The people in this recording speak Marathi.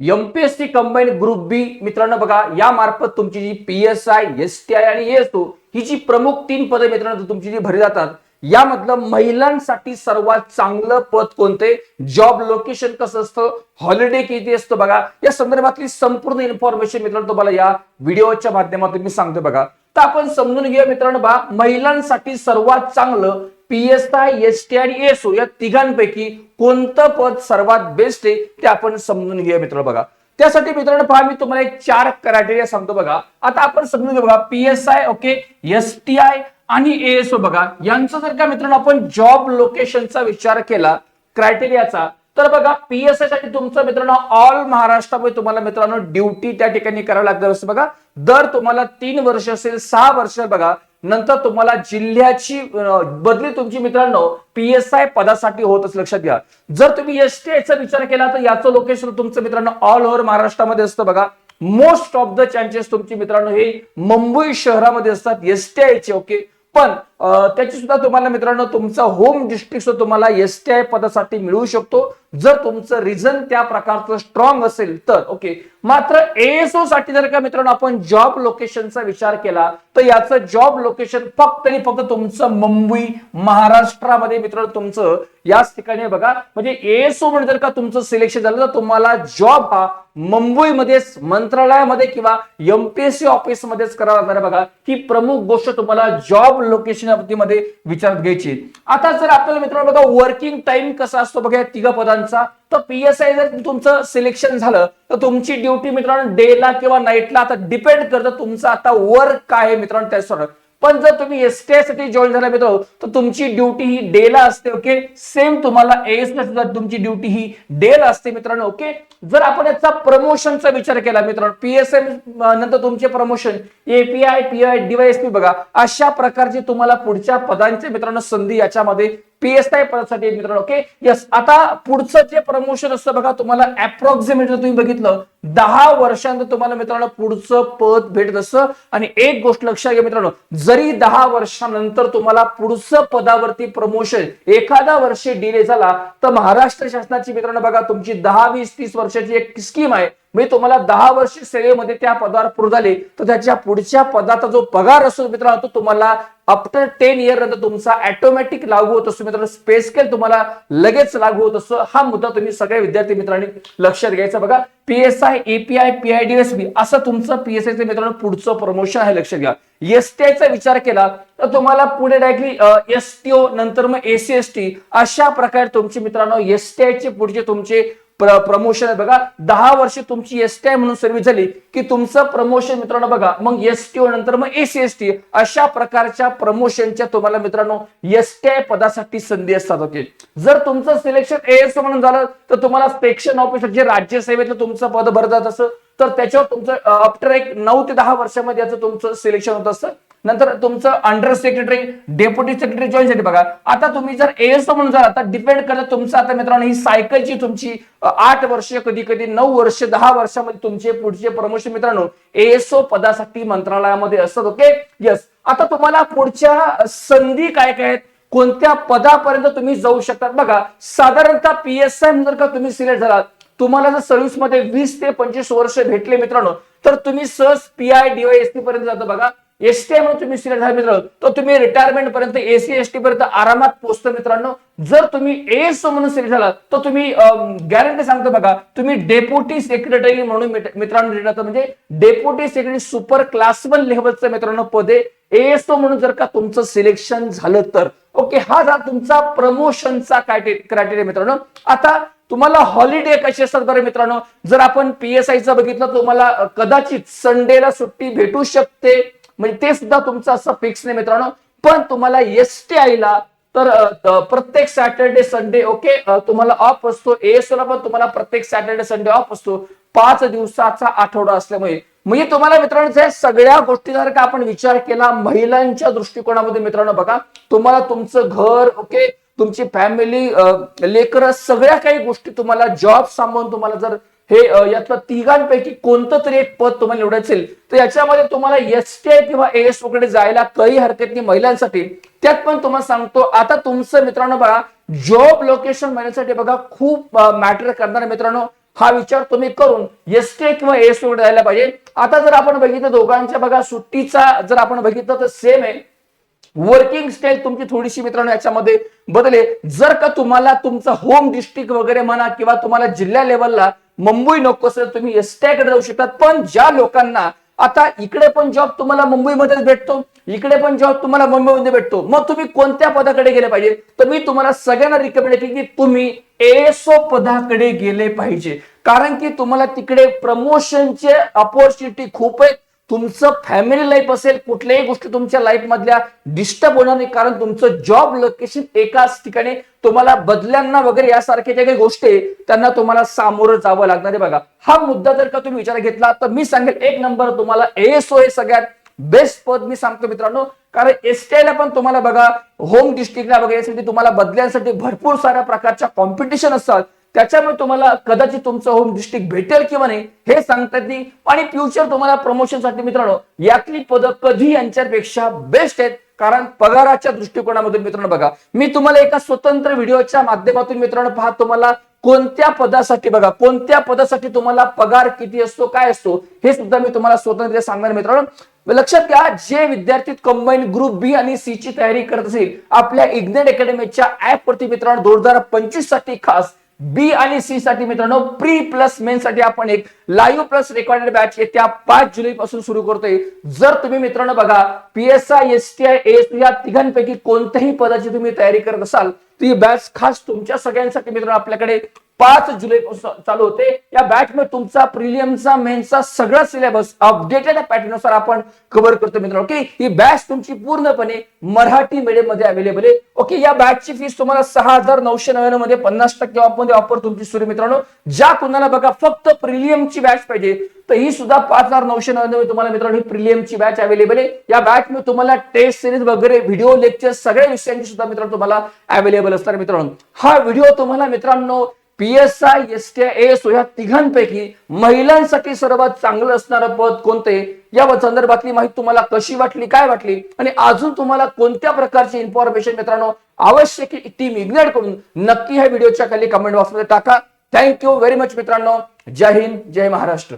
एमपीएससी कंबाईन ग्रुप बी मित्रांनो बघा या मार्फत तुमची जी P S I S T I आणि एसओ ही जी प्रमुख तीन पदे मित्रांनो तुमची जी भरली जातात यामधलं महिलांसाठी सर्वात चांगलं पद कोणते? जॉब लोकेशन कसं असतं? हॉलिडे किती असतं बघा? या संदर्भातली संपूर्ण इन्फॉर्मेशन मित्रांनो तुम्हाला या व्हिडिओच्या माध्यमातून मी सांगतो बघा. तर आपण समजून घेऊया मित्रांनो बघा महिलांसाठी सर्वात चांगलं P S I S T आणि एसओ या तिघांपैकी कोणतं पद सर्वात बेस्ट आहे ते आपण समजून घेऊया मित्र बघा. त्यासाठी मित्रांनो पहा मी तुम्हाला एक चार क्रायटेरिया सांगतो बघा. आता आपण समजून घेऊ बघा P S I okay S T I आणि एएसओ बघा. यांचं जर का मित्रांनो आपण जॉब लोकेशनचा विचार केला क्रायटेरियाचा तर बघा पीएसआयसाठी तुमचं मित्रांनो ऑल महाराष्ट्रामध्ये तुम्हाला मित्रांनो ड्युटी त्या ठिकाणी करावं लागतं असं बघा. दर तुम्हाला तीन वर्ष असेल सहा वर्ष बघा नंतर तुम्हाला जिल्ह्याची बदली तुमची मित्रांनो पीएसआय पदासाठी होत असं लक्षात घ्या. जर तुम्ही एस टी आयचा विचार केला तर याचं लोकेशन तुमचं मित्रांनो ऑल ओव्हर महाराष्ट्रामध्ये असतं बघा. मोस्ट ऑफ द चान्सेस तुमची मित्रांनो हे मुंबई शहरामध्ये असतात एस टी आयचे ओके पण त्याची सुद्धा तुम्हाला मित्रांनो तुमचा होम डिस्ट्रिक्ट सुद्धा तुम्हाला एस टी आय पदासाठी मिळू शकतो. जर तुमचं रिझन त्या प्रकारचं स्ट्रॉंग असेल तर ओके मात्र एएसओ साठी जर का मित्रांनो आपण जॉब लोकेशनचा विचार केला तर याचं जॉब लोकेशन फक्त आणि फक्त तुमचं मुंबई महाराष्ट्रामध्ये मित्रांनो तुमचं याच ठिकाणी बघा. म्हणजे एएसओ म्हणजे जर का तुमचं सिलेक्शन झालं तर तुम्हाला जॉब हा मुंबईमध्येच मंत्रालयामध्ये किंवा एमपीएससी ऑफिसमध्येच करावा लागणार बघा. ही प्रमुख गोष्ट तुम्हाला जॉब लोकेशन मध्ये विचारात घ्यायची. आता जर आपल्याला मित्रांनो बघा वर्किंग टाइम कसा असतो बघा या तिघा पदांचा. तर पीएसआय जर तुमचं सिलेक्शन झालं तर तुमची ड्युटी मित्रांनो डेला किंवा नाईटला आता डिपेंड करतं तुमचं आता वर्क काय आहे मित्रांनो त्याच्यावर पण जर तुम्ही एसटीआयसाठी जॉईन झाला मित्र तर तुमची ड्युटी ही डेला असते ओके सेम तुम्हाला एस सुद्धा तुमची ड्युटी ही डेला असते मित्रांनो ओके जर आपण याचा प्रमोशनचा विचार केला मित्रांनो पीएसएम नंतर तुमचे प्रमोशन एपीआय पीआय डीवायएसपी बघा अशा प्रकारचे तुम्हाला पुढच्या पदांचे मित्रांनो संधी याच्यामध्ये पीएसआय पदासाठी मित्रांनो ओके यस आता पुढचं जे प्रमोशन असतं बघा तुम्हाला अप्रॉक्सिमेटली तुम्ही बघितलं दहा वर्षांत तुम्हाला मित्रांनो पुढचं पद भेटत असतं. आणि एक गोष्ट लक्षात घ्या मित्रांनो जरी दहा वर्षानंतर तुम्हाला पुढचं पदावरती प्रमोशन एखादा वर्ष डिले झाला तर महाराष्ट्र शासनाची मित्रांनो बघा तुमची दहा वीस तीस वर्षाची एक स्कीम आहे. मी तुम्हाला दहा वर्ष सेवेमध्ये त्या पदावर पूर्ण झाले तर त्याच्या पुढच्या पदाचा जो पगार असतो मित्रांनो तो तुम्हाला आफ्टर टेन इयर नंतर तुमचा ऑटोमॅटिक लागू होत असतो मित्रांनो. स्पेस स्केल तुम्हाला लगेच लागू होत असतो. हा मुद्दा तुम्ही सगळ्या विद्यार्थी मित्रांनी लक्षात घ्यायचा बघा. पीएसआय एपीआय पीआयडीएसबी असं तुमचं पीएसआय मित्रांनो पुढचं प्रमोशन आहे लक्षात घ्या. एसटीआयचा विचार केला तर तुम्हाला पुढे डायरेक्टली एसटीओ नंतर मग एसी एस टी अशा प्रकारे तुमचे मित्रांनो एसटीआय चे पुढचे तुमचे प्रमोशन आहे. बघा दहा वर्ष तुमची एस टी आय म्हणून सर्व्हिस झाली की तुमचं प्रमोशन मित्रांनो बघा मग एस टी ओ नंतर मग एसी एस टी अशा प्रकारच्या प्रमोशनच्या तुम्हाला मित्रांनो एस टी आय पदासाठी संधी असतात ओके जर तुमचं सिलेक्शन एएस म्हणून झालं तर तुम्हाला सेक्शन ऑफिसर जे राज्यसेवेतलं तुमचं पद भरत असं तर त्याच्यावर तुमचं आफ्टर एक नऊ ते दहा वर्षामध्ये याचं तुमचं सिलेक्शन होत असतं नंतर तुमचं under secretary deputy secretary join साठी बघा. आता तुम्ही जर एएसओ म्हणून जर आता डिपेंड करत तुमचं आता मित्रांनो ही सायकलची तुमची आठ वर्ष कधी कधी नऊ वर्ष दहा वर्षामध्ये तुमचे पुढचे प्रमोशन मित्रांनो एएसओ पदासाठी मंत्रालयामध्ये असत ओके यस आता तुम्हाला पुढच्या संधी काय काय आहेत? कोणत्या पदापर्यंत तुम्ही जाऊ शकतात? बघा साधारणतः पीएसआय जर का तुम्ही सिलेक्ट झालात तुम्हाला जर सर्व्हिसमध्ये वीस ते पंचवीस वर्ष भेटले मित्रांनो तर तुम्ही सहज पीआय डीवायएसपी पर्यंत जाता बघा. एसटी म्हणून तुम्ही सिलेक्ट झाला मित्रांनो तर तुम्ही रिटायरमेंट पर्यंत एसी एसटी पर्यंत आरामात पोहोचता मित्रांनो. जर तुम्ही एस म्हणून सिलेक्ट झाला तर तुम्ही गॅरंटी सांगतो बघा तुम्ही डेप्युटी सेक्रेटरी म्हणून मित्रांनो रिटायर म्हणजे deputy secretary super class one लेवलचं मित्रांनो पदे एएसओ म्हणून जर का तुमचं सिलेक्शन झालं तर. ओके हा झाला तुमचा प्रमोशनचा क्रायटेरिया मित्रांनो. आता तुम्हाला हॉलिडे कशी असतात बरे मित्रांनो? जर आपण पीएसआयचं बघितलं तुम्हाला कदाचित संडेला सुट्टी भेटू शकते. म्हणजे ते सुद्धा तुमचं असं फिक्स नाही मित्रांनो. पण तुम्हाला एस टी आयला तर प्रत्येक सॅटर्डे संडे ओके तुम्हाला ऑफ असतो. एएसओला पण तुम्हाला प्रत्येक सॅटर्डे संडे ऑफ असतो. पाच दिवसाचा आठवडा असल्यामुळे. म्हणजे तुम्हाला मित्रांनो सगळ्या गोष्टी जर का आपण विचार केला महिलांच्या दृष्टिकोनामध्ये मित्रांनो बघा तुम्हाला तुमचं घर ओके तुमची फॅमिली लेकर सगळ्या काही गोष्टी तुम्हाला जॉब सांभाळून तुम्हाला जर हे यातलं तिघांपैकी कोणतं तरी एक पद तुम्हाला निवडायचं असेल तर याच्यामध्ये तुम्हाला एस टी आय किंवा एस वगैरे जायला काही हरकत नाही महिलांसाठी त्यात पण तुम्हाला सांगतो आता तुमचं मित्रांनो बघा जॉब लोकेशन महिलांसाठी बघा खूप मॅटर करणार मित्रांनो. हा विचार तुम्ही करून एस टी किंवा एस वगैरे जायला पाहिजे. आता जर आपण बघितलं दोघांच्या बघा सुट्टीचा जर आपण बघितलं तर सेम आहे. वर्किंग स्टाईल तुमची थोडीशी मित्रांनो याच्यामध्ये बदले जर का तुम्हाला तुमचं होम डिस्ट्रिक्ट वगैरे म्हणा किंवा तुम्हाला जिल्हा लेवलला मुंबई नको असेल तुम्ही एसट्याकडे जाऊ शकतात. पण ज्या लोकांना आता इकडे पण जॉब तुम्हाला मुंबईमध्येच भेटतो इकडे पण जॉब तुम्हाला मुंबईमध्ये भेटतो. मग तुम्ही कोणत्या पदाकडे गेले पाहिजे? तर मी तुम्हाला सगळ्यांना रिकमेंड केली की तुम्ही एसओ पदाकडे गेले पाहिजे. कारण की तुम्हाला तिकडे प्रमोशनचे अपॉर्च्युनिटी खूप आहेत. तुमचं फॅमिली लाईफ असेल कुठल्याही गोष्टी तुमच्या लाईफ मधल्या डिस्टर्ब होणार नाही. कारण तुमचं जॉब लोकेशन एकाच ठिकाणी तुम्हाला बदल्यांना वगैरे यासारख्या ज्या काही गोष्टी त्यांना तुम्हाला सामोरं जावं लागणार आहे बघा. हा मुद्दा जर का तुम्ही विचार घेतला तर मी सांगेल एक नंबर तुम्हाला एएसओ हे सगळ्यात बेस्ट पद मी सांगतो मित्रांनो. कारण एसटीआयला पण तुम्हाला बघा होम डिस्ट्रिक्टला वगैरे यासाठी तुम्हाला बदल्यांसाठी भरपूर साऱ्या प्रकारच्या कॉम्पिटिशन असतात. त्याच्यामुळे तुम्हाला कदाचित तुमचं होम डिस्ट्रिक्ट भेटेल किंवा नाही हे सांगता येत नाही. आणि फ्युचर तुम्हाला प्रमोशनसाठी मित्रांनो यातली पदं कधी यांच्यापेक्षा बेस्ट आहेत? कारण पगाराच्या दृष्टिकोनामधून मित्रांनो बघा मी तुम्हाला एका स्वतंत्र व्हिडिओच्या माध्यमातून मित्रांनो पहा तुम्हाला कोणत्या पदासाठी बघा कोणत्या पदासाठी तुम्हाला पगार किती असतो काय असतो हे सुद्धा मी तुम्हाला स्वतंत्र सांगणार मित्रांनो. लक्षात घ्या जे विद्यार्थी कंबाईन ग्रुप बी आणि सी ची तयारी करत असेल आपल्या इग्नेट अकॅडमीच्या ऍप वरती मित्रांनो दोन हजार पंचवीससाठी खास बी आणि सी साठी मित्रांनो प्री प्लस मेन साठी आपण एक लाईव्ह प्लस रेकॉर्डेड बॅच येत्या पाच जुलै पासून सुरू करतोय. जर तुम्ही मित्रांनो बघा PSI S T I S या तिघांपैकी कोणत्याही पदाची तुम्ही तयारी करत असाल ती बॅच खास तुमच्या सगळ्यांसाठी मित्रांनो आपल्याकडे पाच जुलैपासून चालू होते. या बॅचमध्ये तुमचा प्रिलियमचा मेनचा सगळा सिलेबस अपडेटेड पॅटर्ननुसार आपण कव्हर करतो मित्रांनो. ओके ही बॅच तुमची पूर्णपणे मराठी मीडियममध्ये अवेलेबल आहे. ओके या बॅचची फीस तुम्हाला सहा हजार नऊशे नव्याण्णवमध्ये पन्नास टक्के ऑफमध्ये ऑफर तुमची सुरू मित्रांनो. ज्या कुणाला बघा फक्त प्रिलियमची बॅच पाहिजे तर ही सुद्धा पाच हजार नऊशे नव्याण्णव तुम्हाला मित्रांनो ही प्रिलियमची बॅच अवेलेबल आहे. या बॅच मध्ये तुम्हाला टेस्ट सिरीज वगैरे व्हिडिओ लेक्चर सगळ्या विषयांची सुद्धा मित्रांनो तुम्हाला अवेलेबल असणार मित्रांनो. हा व्हिडिओ तुम्हाला मित्रांनो पी एस टी एस या तिघांपैकी महिलांसाठी सर्वात चांगलं असणारं पद कोणते? या संदर्भातली माहिती तुम्हाला कशी वाटली काय वाटली? आणि अजून तुम्हाला कोणत्या प्रकारची इन्फॉर्मेशन मित्रांनो आवश्यक टीम इग्नेट करून नक्की ह्या व्हिडिओच्या खाली कमेंट बॉक्समध्ये टाका. थँक्यू व्हेरी मच मित्रांनो. जय हिंद जय महाराष्ट्र.